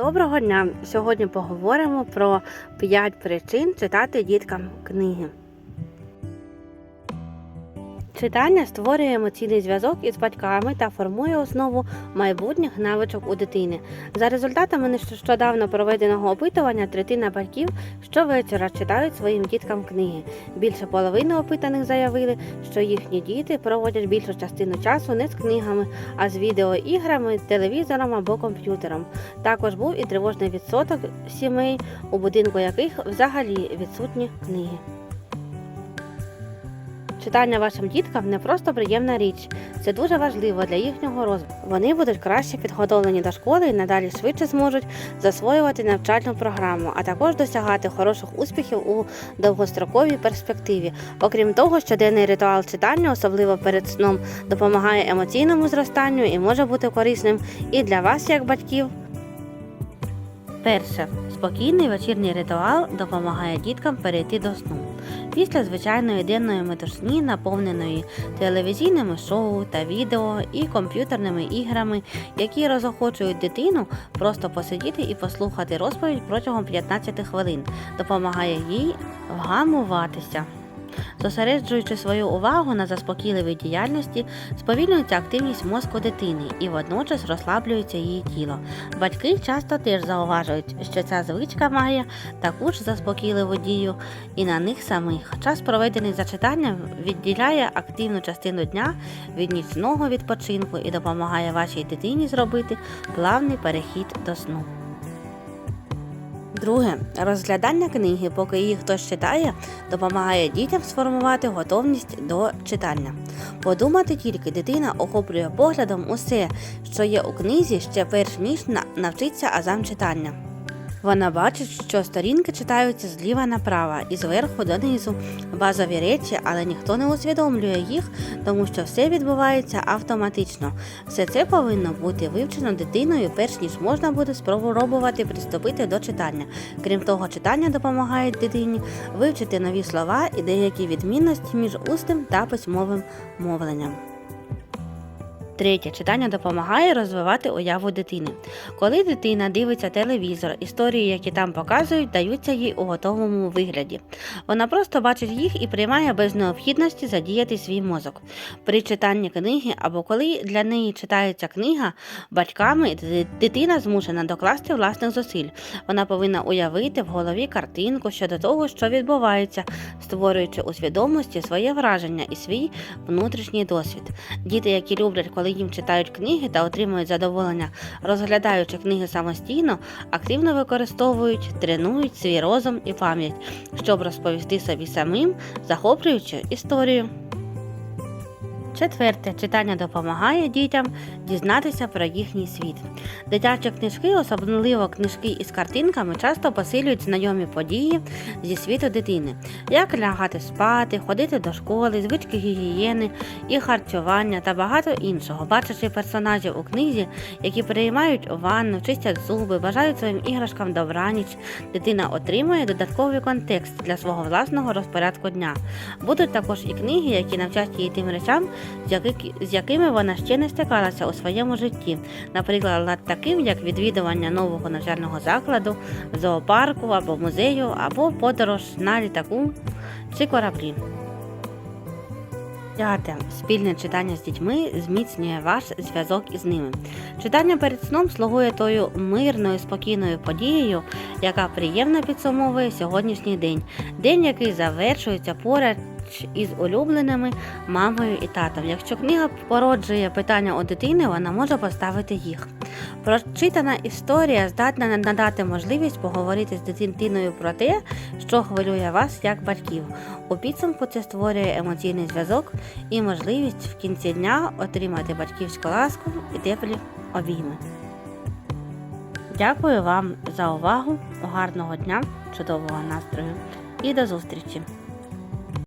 Доброго дня! Сьогодні поговоримо про 5 причин читати діткам книги. Читання створює емоційний зв'язок із батьками та формує основу майбутніх навичок у дитини. За результатами нещодавно проведеного опитування, третина батьків щовечора читають своїм діткам книги. Більше половини опитаних заявили, що їхні діти проводять більшу частину часу не з книгами, а з відеоіграми, телевізором або комп'ютером. Також був і тривожний відсоток сімей, у будинку яких взагалі відсутні книги. Читання вашим діткам не просто приємна річ, це дуже важливо для їхнього розвитку. Вони будуть краще підготовлені до школи і надалі швидше зможуть засвоювати навчальну програму, а також досягати хороших успіхів у довгостроковій перспективі. Окрім того, щоденний ритуал читання, особливо перед сном, допомагає емоційному зростанню і може бути корисним і для вас, як батьків. Перше, спокійний вечірній ритуал допомагає діткам перейти до сну. Після звичайної денної метушні, наповненої телевізійними шоу та відео і комп'ютерними іграми, які розохочують дитину, просто посидіти і послухати розповідь протягом 15 хвилин, допомагає їй вгамуватися. Зосереджуючи свою увагу на заспокійливій діяльності, сповільнюється активність мозку дитини і водночас розслаблюється її тіло. Батьки часто теж зауважують, що ця звичка має таку ж заспокійливу дію і на них самих. Час, проведений за читанням, відділяє активну частину дня від нічного відпочинку і допомагає вашій дитині зробити плавний перехід до сну. Друге, розглядання книги, поки її хтось читає, допомагає дітям сформувати готовність до читання. Подумати тільки, дитина охоплює поглядом усе, що є у книзі, ще перш ніж на- навчиться азам читання. Вона бачить, що сторінки читаються зліва направо і зверху донизу. Базові речі, але ніхто не усвідомлює їх, тому що все відбувається автоматично. Все це повинно бути вивчено дитиною, перш ніж можна буде спробувати приступити до читання. Крім того, читання допомагає дитині вивчити нові слова і деякі відмінності між усним та письмовим мовленням. Третє читання допомагає розвивати уяву дитини. Коли дитина дивиться телевізор, історії, які там показують, даються їй у готовому вигляді. Вона просто бачить їх і приймає без необхідності задіяти свій мозок. При читанні книги або коли для неї читається книга, батьками дитина змушена докласти власних зусиль. Вона повинна уявити в голові картинку щодо того, що відбувається, створюючи у свідомості своє враження і свій внутрішній досвід. Діти, які люблять, коли їм читають книги та отримують задоволення, розглядаючи книги самостійно, активно використовують, тренують свій розум і пам'ять, щоб розповісти собі самим захоплюючу історію. Четверте, читання допомагає дітям дізнатися про їхній світ. Дитячі книжки, особливо книжки із картинками, часто посилюють знайомі події зі світу дитини, як лягати спати, ходити до школи, звички гігієни і харчування та багато іншого. Бачачи персонажів у книзі, які приймають ванну, чистять зуби, бажають своїм іграшкам добраніч, дитина отримує додатковий контекст для свого власного розпорядку дня. Будуть також і книги, які навчать її тим речам, з, якими вона ще не стикалася у своєму житті, наприклад, над таким, як відвідування нового навчального закладу, зоопарку або музею, або подорож на літаку чи кораблі. П'яте. Спільне читання з дітьми зміцнює ваш зв'язок із ними. Читання перед сном слугує тою мирною, спокійною подією, яка приємно підсумовує сьогоднішній день, день, який завершується поряд із улюбленими мамою і татом. Якщо книга породжує питання у дитини, вона може поставити їх. Прочитана історія здатна надати можливість поговорити з дитиною про те, що хвилює вас як батьків. У підсумку це створює емоційний зв'язок і можливість в кінці дня отримати батьківську ласку і теплі обійми. Дякую вам за увагу, гарного дня, чудового настрою і до зустрічі!